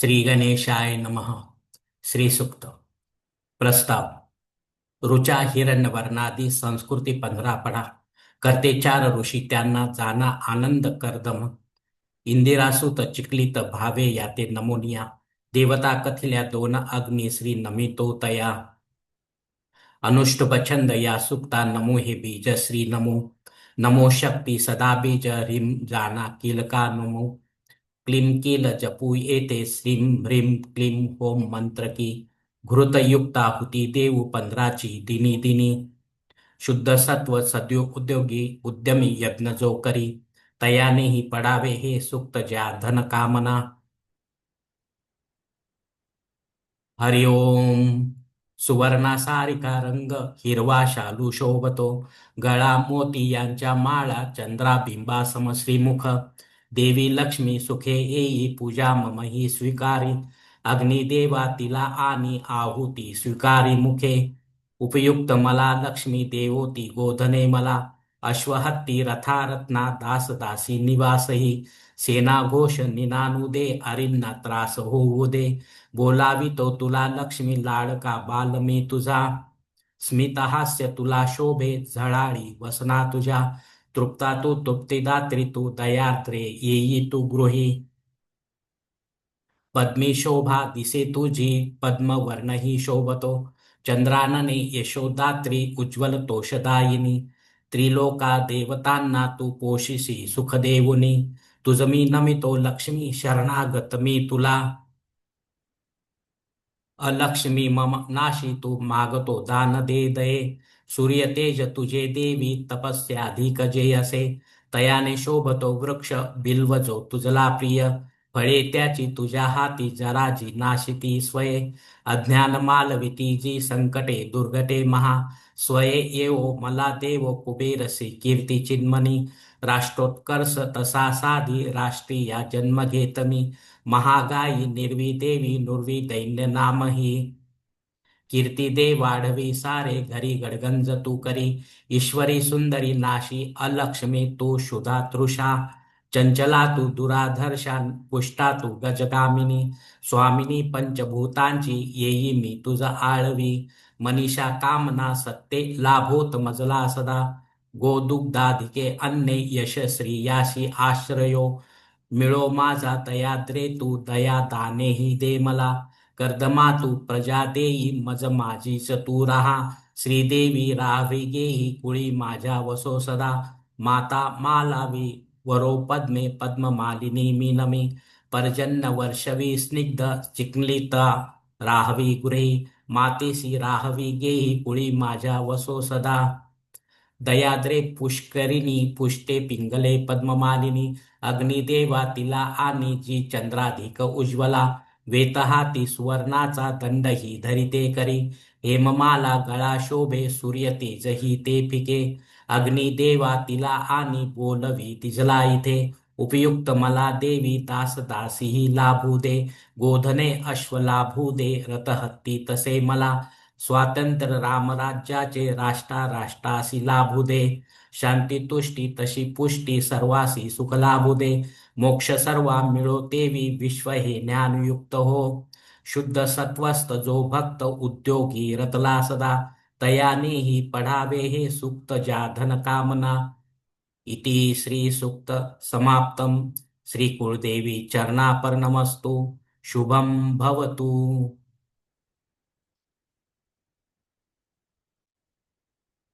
श्री गणेशाय नमः. श्री सुक्त प्रस्ताव. ऋचा हिरण्यवर्णादी संस्कृती पंधरा पडा करते चार ऋषी त्यांना जाना आनंद करदम. इंदिरासुत चिकलित भावे याते नमोनिया. देवता कथिल्या दोन अग्नि श्री नमितो तया अनुष्टुप छंद या सुक्ता नमो हे बीज श्री नमो. नमो शक्ती सदा बीज रिम जाना किलका नमो. क्लीम किल जपू येते श्रीम ह्रीम क्लीम होम मंत्र की। घृतयुक्ता हुती देव पंधराची दिनी दिनी। शुद्ध सत्व सद्यो उद्योगी उद्यमी यज्ञ जो करी। तयानेही पडावे हे सुक्त ज्या धन कामना। हरिओम सुवर्णा सारिका रंग हिरवा शालू शोभतो। गळा मोती यांच्या माळा चंद्राबिंबा समश्रीमुख देवी लक्ष्मी सुखे येई पूजा मम ही स्वीकारी अग्निदेवा तिला आणि आहुती स्वीकारी मुखे। उपयुक्त मला लक्ष्मी देवोती गोधने मला। अश्वहत्ती रथारत्ना दास दासी निवासही। सेना घोष निनानुदे अरिन्ना त्रास होऊ दे। बोलावी तो तुला लक्ष्मी लाडका बाल मी तुझा। स्मितहास्य तुला शोभे झळाळी वसना तुझ्या तृप्ता तु तृप्तिदात्री तु दयात्रे येई तू गृही। पद्मी शोभा दिसे तुझी पद्मवर्णही शोभतो। चंद्रानने यशोदात्री उज्ज्वल तोषदायिनी त्रिलोका देवतांना तू पोषिसी सुखदेवुनी। तुझ मी नमितो लक्ष्मी शरणागत मी तुला। अलक्ष्मी मम नाशी तू मागतो दान दे दये सूर्य तेज तुझे देवी तपस्याधिक जे असे तयाने शोभतो वृक्ष बिल्वजो तुझला प्रिय। फळे त्याची तुझ्या हाती जराजी नाशिती स्वये। अज्ञान मालविती जी संकटे दुर्गटे महा। स्वये येवो मला देव कुबेरसी कीर्ती चिन्मनी। राष्ट्रोत्कर्ष तसा साधी राष्ट्रीया जन्म घेतमी। महागाई निर्वी देवी नुर्वी दैन्य नामही। कीर्ती दे वाढवी सारे घरी गडगंज तू करी. ईश्वरी सुंदरी नाशी अलक्ष्मी तू शुधा तृषा. चंचला तू दुराधर्षा पुष्टा तू गजगामिनी. स्वामिनी पंचभूतांची येई मी तुझ आळवी. मनीषा कामना सत्ते लाभोत मजला सदा. गोदुग्धाधिके अन्ने यशश्री याशी आश्रयो. मिळो माझा तयाद्रे तू दया दानेही दे मला. कर्दमा तू प्रजा देई मज माझीच तू राहा श्रीदेवी राहावी गेही कुळी माझ्या वसो सदा माता मालावी वरो पद्मे पद्ममालिनी मी नमी पर्जन्य वर्षवी स्निग्ध चिकलिता राहवी गुरे मातेसी राहवी गेही कुळी माझ्या वसो सदा। दयाद्रे पुष्करिणी पुष्टे पिंगले पद्ममालिनी अग्निदेवा तिला आणि जी चंद्राधिक उज्ज्वला वेतहा ती सुवर्णाचा दंडही धरिते करी। हेममाला गळा शोभे सूर्यती जही ते फिके। अग्निदेवा तिला आणि बोलवी तिजला इथे। उपयुक्त मला देवी तास दासीही लाभू दे। गोधने अश्व लाभू दे रथहत्ती तसे मला। स्वातंत्र्य रामराज्याचे राष्ट्रा राष्ट्रासी लाभू दे। शांती तुष्टी तशी पुष्टी सर्वासी सुख लाभू दे। मोक्ष सर्वा मिळोतेवी विश्व हे ज्ञानयुक्त हो. शुद्ध सत्वस्त जो भक्त उद्योगी रतला सदा तयानेही पढावे हे सुक्त ज्या धन कामना. इति श्री सुक्त समाप्तम. श्री कुळदेवी चरणापर्णमस्तु शुभम भवतु.